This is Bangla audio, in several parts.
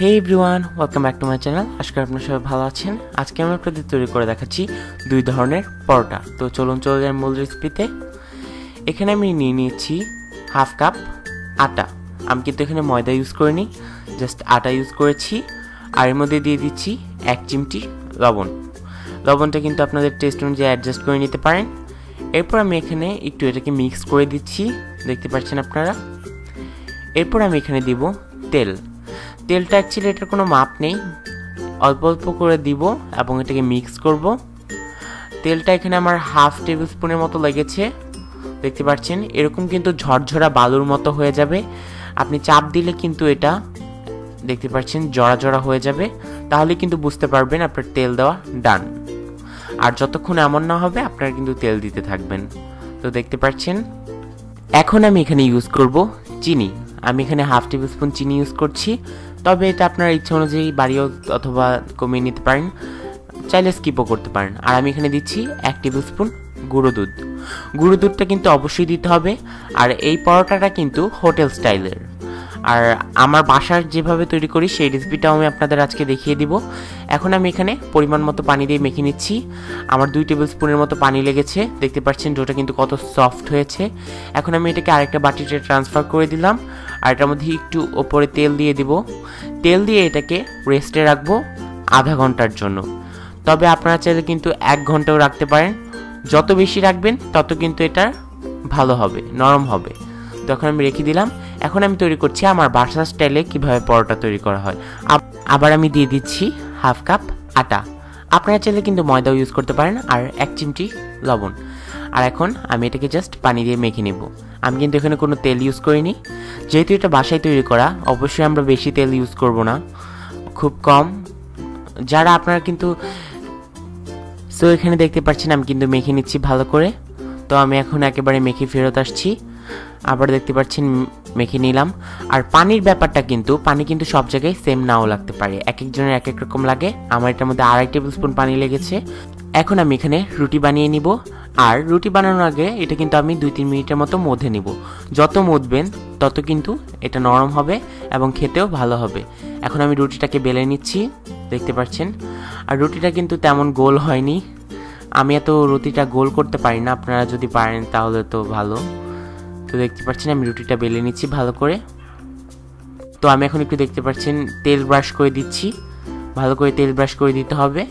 Hey everyone welcome back to my channel আজকে আপনার সবাই ভালো আছেন। আজকে আমি আপনাদের তৈরি করে দেখাচ্ছি দুই ধরনের পরোটা। তো চলুন চলে যাই মূল রেসিপিতে এখানে আমি নিয়ে নিয়েছি হাফ কাপ আটা। আমি কিন্তু এখানে ময়দা ইউজ করিনি জাস্ট আটা ইউজ করেছি। আর এর মধ্যে দিয়ে দিচ্ছি এক চিমটি লবণ। লবণটা কিন্তু আপনাদের টেস্ট অনুযায়ী অ্যাডজাস্ট করে নিতে পারেন। এরপর আমি এখানে একটু এটাকে মিক্স করে দিচ্ছি। দেখতে পাচ্ছেন আপনারা? এরপর আমি এখানে দিব তেল। তেলটা অ্যাকচুয়ালি এটার কোনো মাপ নেই। অল্প অল্প করে দিব এবং এটাকে মিক্স করব। তেলটা এখানে আমার হাফ টেবিল স্পুনের মতো লেগেছে। দেখতে পাচ্ছেন? এরকম কিন্তু ঝরঝরা বালুর মতো হয়ে যাবে। আপনি চাপ দিলে কিন্তু এটা, দেখতে পাচ্ছেন, জড়া জড়া হয়ে যাবে। তাহলে কিন্তু বুঝতে পারবেন আপনার তেল দেওয়া ডান আর যতক্ষণ এমন না হবে, আপনারা কিন্তু তেল দিতে থাকবেন। তো দেখতে পাচ্ছেন? এখন আমি এখানে ইউজ করব চিনি। আমি এখানে হাফ টেবিল স্পুন চিনি ইউজ করছি। তবে এটা আপনার ইচ্ছা অনুযায়ী বাড়িও অথবা কমিয়ে নিতে পারেন। চাইলে স্কিপও করতে পারেন। আর আমি এখানে দিচ্ছি এক টেবিল স্পুন গুঁড়ো দুধ। গুঁড়ো দুধটা কিন্তু অবশ্যই দিতে হবে। আর এই পরোটাটা কিন্তু হোটেল স্টাইলের। আর আমার বাসার যেভাবে তৈরি করি, সেই রেসিপিটাও আমি আপনাদের আজকে দেখিয়ে দিব। এখন আমি এখানে পরিমাণ মতো পানি দিয়ে মেখে নিচ্ছি। আমার দুই টেবিল স্পুনের মতো পানি লেগেছে। দেখতে পাচ্ছেন ডোটা কিন্তু কত সফট হয়েছে। এখন আমি এটাকে আরেকটা বাটিতে ট্রান্সফার করে দিলাম। আর এটার মধ্যে একটু ওপরে তেল দিয়ে দিব। তেল দিয়ে এটাকে রেস্টে রাখব আধা ঘণ্টার জন্য। তবে আপনারা চাইলে কিন্তু এক ঘন্টাও রাখতে পারেন। যত বেশি রাখবেন, তত কিন্তু এটা ভালো হবে, নরম হবে। তখন আমি রেখে দিলাম। এখন আমি তৈরি করছি আমার বাসা স্টাইলে কীভাবে পরোটা তৈরি করা হয়। আবার আমি দিয়ে দিচ্ছি হাফ কাপ আটা। আপনারা চাইলে কিন্তু ময়দাও ইউজ করতে পারেন আর এক চিমটি লবণ। আর এখন আমি এটাকে জাস্ট পানি দিয়ে মেখে নেব। আমি কিন্তু এখানে কোনো তেল ইউজ করিনি। যেহেতু এটা বাসায় তৈরি করা, অবশ্যই আমরা বেশি তেল ইউজ করব না। খুব কম। যারা আপনারা কিন্তু সো এখানে দেখতে পাচ্ছেন আমি কিন্তু মেখে নিচ্ছি ভালো করে। তো আমি এখন একেবারে মেখে ফেরত আসছি। আবার দেখতে পাচ্ছেন মেখে নিলাম। আর পানির ব্যাপারটা কিন্তু, পানি কিন্তু সব জায়গায় সেম নাও লাগতে পারে। এক একজনের এক এক রকম লাগে। আমার এটার মধ্যে আড়াই টেবিল স্পুন পানি লেগেছে। এখন আমি এখানে রুটি বানিয়ে নিব। আর রুটি বানানোর আগে এটা কিন্তু আমি দুই তিন মিনিটের মতো মধ্যে নিব। যত মধবেন তত কিন্তু এটা নরম হবে এবং খেতেও ভালো হবে। এখন আমি রুটিটাকে বেলে নিচ্ছি, দেখতে পাচ্ছেন? আর রুটিটা কিন্তু তেমন গোল হয়নি। আমি এত রুটিটা গোল করতে পারি না, আপনারা যদি পারেন তাহলে তো ভালো। তো দেখতে পাচ্ছেন, আমি রুটিটা বেলে নিচ্ছি ভালো করে। তো আমি এখন একটু দেখতে পাচ্ছেন, তেল ব্রাশ করে দিচ্ছি। ভালো করে তেল ব্রাশ করে দিতে হবে।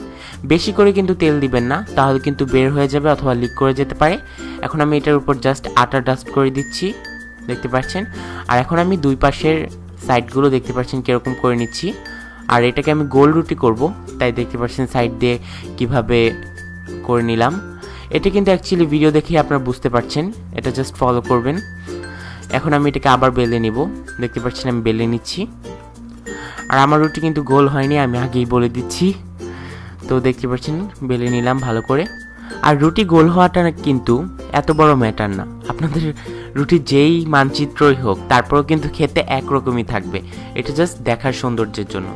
বেশি করে কিন্তু তেল দিবেন না, তাহলে কিন্তু বের হয়ে যাবে অথবা লিক করে যেতে পারে। এখন আমি এটার উপর জাস্ট আটা ডাস্ট করে দিচ্ছি, দেখতে পাচ্ছেন? আর এখন আমি দুই পাশের সাইডগুলো দেখতে পাচ্ছেন কীরকম করে নিচ্ছি। আর এটাকে আমি গোল রুটি করব, তাই দেখতে পাচ্ছেন সাইড দিয়ে কীভাবে করে নিলাম। এটা কিন্তু অ্যাকচুয়ালি ভিডিও দেখে আপনারা বুঝতে পারছেন, এটা জাস্ট ফলো করবেন। এখন আমি এটাকে আবার বেলে নিব, দেখতে পাচ্ছেন আমি বেলে নিচ্ছি। আর আমার রুটি কিন্তু গোল হয়নি, আমি আগেই বলে দিচ্ছি। তো দেখতে পাচ্ছেন, বেলে নিলাম ভালো করে। আর রুটি গোল হওয়াটা কিন্তু এত বড় ম্যাটার না। আপনাদের রুটি যেই মানচিত্রই হোক, তারপরেও কিন্তু খেতে একরকমই থাকবে। এটা জাস্ট দেখার সৌন্দর্যের জন্য।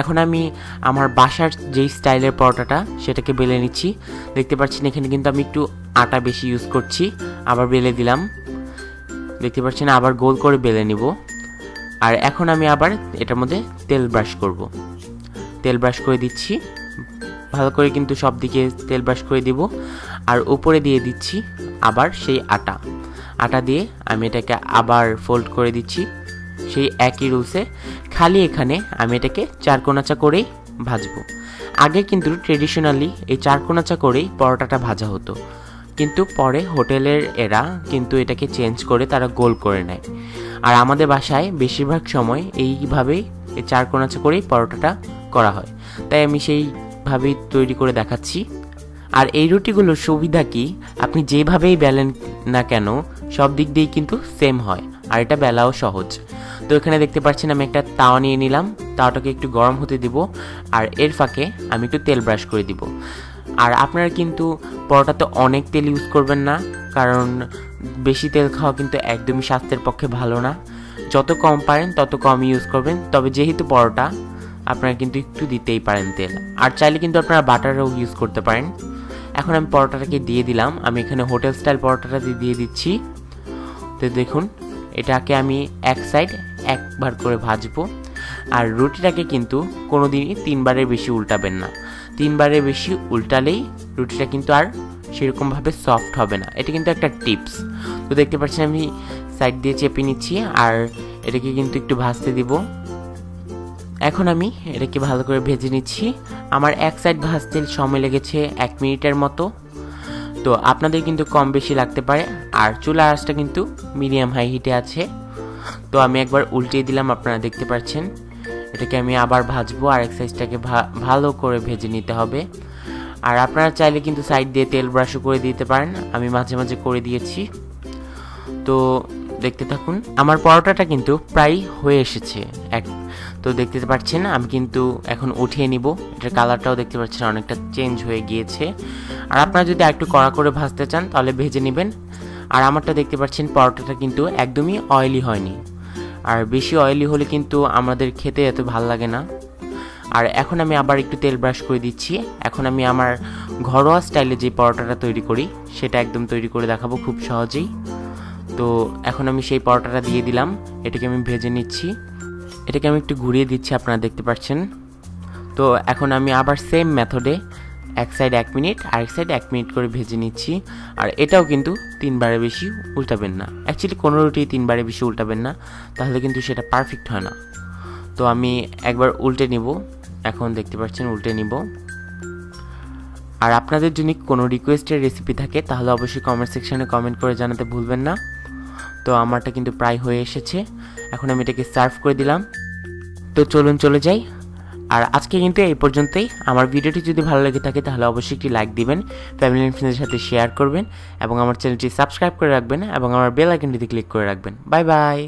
এখন আমি আমার বাসার যেই স্টাইলের পরোটাটা, সেটাকে বেলে নিচ্ছি। দেখতে পাচ্ছেন, এখানে কিন্তু আমি একটু আটা বেশি ইউজ করছি। আবার বেলে দিলাম। দেখতে পাচ্ছেন, আবার গোল করে বেলে নিব। আর এখন আমি আবার এটার মধ্যে তেল ব্রাশ করব। তেল ব্রাশ করে দিচ্ছি। ভালো করে কিন্তু সব দিকে তেল ব্রাশ করে দিব। আর উপরে দিয়ে দিচ্ছি আবার সেই আটা। আটা দিয়ে আমি এটাকে আবার ফোল্ড করে দিচ্ছি। সেই একই রুলসে খালি এখানে আমি এটাকে চারকোনাচা করেই ভাজবো। আগে কিন্তু ট্রেডিশনালি এই চারকোনাচা করেই পরোটাটা ভাজা হতো। কিন্তু পরে হোটেলের এরা কিন্তু এটাকে চেঞ্জ করে তারা গোল করে নেয়। আর আমাদের বাসায় বেশিরভাগ সময় এইভাবেই এই চারকোনাচা করেই পরোটাটা করা হয়। তাই আমি সেইভাবেই তৈরি করে দেখাচ্ছি। আর এই রুটিগুলোর সুবিধা কি? আপনি যেভাবেই বেলেন না কেন, সব দিক দিয়েই কিন্তু সেম হয়। আর এটা বেলাও সহজ। তো এখানে দেখতে পাচ্ছেন আমি একটা তাওয়া নিয়ে নিলাম। তাওয়াটাকে একটু গরম হতে দিব। আর এর ফাঁকে আমি একটু তেল ব্রাশ করে দিব। আর আপনারা কিন্তু পরোটাতে অনেক তেল ইউজ করবেন না। কারণ বেশি তেল খাওয়া কিন্তু একদমই স্বাস্থ্যের পক্ষে ভালো না। যত কম পারেন, তত কম ইউজ করবেন। তবে যেহেতু পরোটা, আপনারা কিন্তু একটু দিতেই পারেন তেল। আর চাইলে কিন্তু আপনারা বাটারও ইউজ করতে পারেন। এখন আমি পরোটাটাকে দিয়ে দিলাম। আমি এখানে হোটেল স্টাইল পরোটাটা দিয়ে দিচ্ছি। তো দেখুন, এটাকে আমি এক সাইড একবার করে ভাজবো। আর রুটিটাকে কিন্তু কোনো দিনই তিনবারের বেশি উল্টাবেন না। তিনবারের বেশি উল্টালেই রুটিটা কিন্তু আর সেরকমভাবে সফট হবে না। এটা কিন্তু একটা টিপস তো দেখতে পাচ্ছেন আমি সাইড দিয়ে চেপে নিচ্ছি আর এটাকে কিন্তু একটু ভাজতে দিব। এখন আমি এটাকে ভালো করে ভেজে নিচ্ছি। আমার এক সাইড ভাজতে সময় লেগেছে এক মিনিটের মতো। তো আপনাদের কিন্তু কম বেশি লাগতে পারে। আর চুলা আঁচটা কিন্তু মিডিয়াম হাই হিটে আছে। তো আমি একবার উল্টিয়ে দিলাম, আপনারা দেখতে পাচ্ছেন। এটাকে আমি আবার ভাজবো। আর এক সাইজটাকে ভালো করে ভেজে নিতে হবে। আর আপনারা চাইলে কিন্তু সাইড দিয়ে তেল ব্রাশও করে দিতে পারেন। আমি মাঝে মাঝে করে দিয়েছি। তো দেখতে থাকুন, আমার পরোটাটা কিন্তু প্রায় হয়ে এসেছে। এক তো দেখতে পাচ্ছেন, আমি কিন্তু এখন উঠিয়ে নিব। এটার কালারটাও দেখতে পাচ্ছেন, অনেকটা চেঞ্জ হয়ে গিয়েছে। আর আপনারা যদি একটু কড়া করে ভাজতে চান, তাহলে ভেজে নেবেন। আর আমারটা দেখতে পাচ্ছেন, পরোটাটা কিন্তু একদমই অয়েলি হয়নি। আর বেশি অয়েলি হলে কিন্তু আমাদের খেতে এত ভালো লাগে না। আর এখন আমি আবার একটু তেল ব্রাশ করে দিচ্ছি। এখন আমি আমার ঘরোয়া স্টাইলে যে পরোটাটা তৈরি করি, সেটা একদম তৈরি করে দেখাবো খুব সহজেই। তো এখন আমি সেই পরোটাটা দিয়ে দিলাম, এটাকে আমি ভেজে নিচ্ছি। এটাকে আমি একটু ঘুরিয়ে দিচ্ছি, আপনারা দেখতে পাচ্ছেন। তো এখন আমি আবার সেম মেথডে এক সাইড এক মিনিট আরেক সাইড এক মিনিট করে ভেজে নিচ্ছি। আর এটাও কিন্তু তিনবারে বেশি উল্টাবেন না। অ্যাকচুয়ালি কোনো রুটি তিনবারে বেশি উল্টাবেন না, তাহলে কিন্তু সেটা পারফেক্ট হয় না। তো আমি একবার উল্টে নিব। এখন দেখতে পাচ্ছেন, উল্টে নিব। আর আপনাদের যদি কোনো রিকোয়েস্টের রেসিপি থাকে, তাহলে অবশ্যই কমেন্ট সেকশনে কমেন্ট করে জানাতে ভুলবেন না। তো আমারটা কিন্তু প্রায় হয়ে এসেছে। এখন আমি এটাকে সার্ভ করে দিলাম। তো চলুন চলে যাই। আর আজকে কিন্তু এই পর্যন্তই। আমার ভিডিওটি যদি ভালো লেগে থাকে, তাহলে অবশ্যই একটি লাইক দিবেন ফ্যামিলি অ্যান্ড ফ্রেন্ডের সাথে শেয়ার করবেন, এবং আমার চ্যানেলটি সাবস্ক্রাইব করে রাখবেন, এবং আমার বেল আইকনটিতে ক্লিক করে রাখবেন। Bye bye